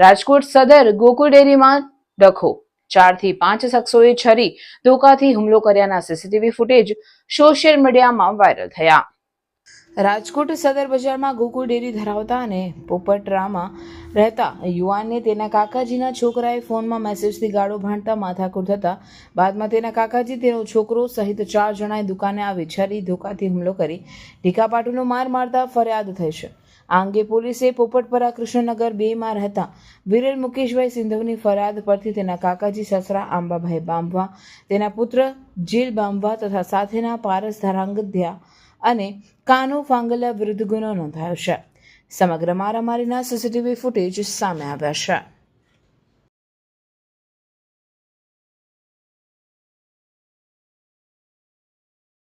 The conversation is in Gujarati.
રાજકોટ સદર ગોકુળ ડેરીમાં ડખો. ચારથી પાંચ શખ્સોએ છરી, ધોકાથી હુમલો કર્યાના સીસીટીવી ફૂટેજ સોશિયલ મીડિયામાં વાયરલ થયા. રાજકોટ સદર બજારમાં ગોકુળ ડેરી ધરાવતા અને પોપટરામાં રહેતા યુવાનને તેના કાકાજીના છોકરાએ ફોનમાં મેસેજથી ગાળો ભાંડતા માથાકૂર થતા બાદમાં તેના કાકાજી તેનો છોકરો સહિત ચાર જણાએ દુકાને આવી છરી ધોકાથી હુમલો કરી ઢીકાપાટુનો માર મારતા ફરિયાદ થઈ છે. આ અંગે પોલીસે પોપટપરા કૃષ્ણનગર બેમાં રહેતા વિરેલ મુકેશભાઈ સિંધવની ફરિયાદ પરથી તેના કાકાજી સસરા આંબાભાઈ બાંભવા, તેના પુત્ર જીલ બાંભવા તથા સાથેના પારસ ધારાંગધ્યા અને કાનો ફાંગલા વિરુદ્ધ ગુનો નોંધાયો છે. સમગ્ર મારામારીના સીસીટીવી ફૂટેજ સામે આવ્યા છે.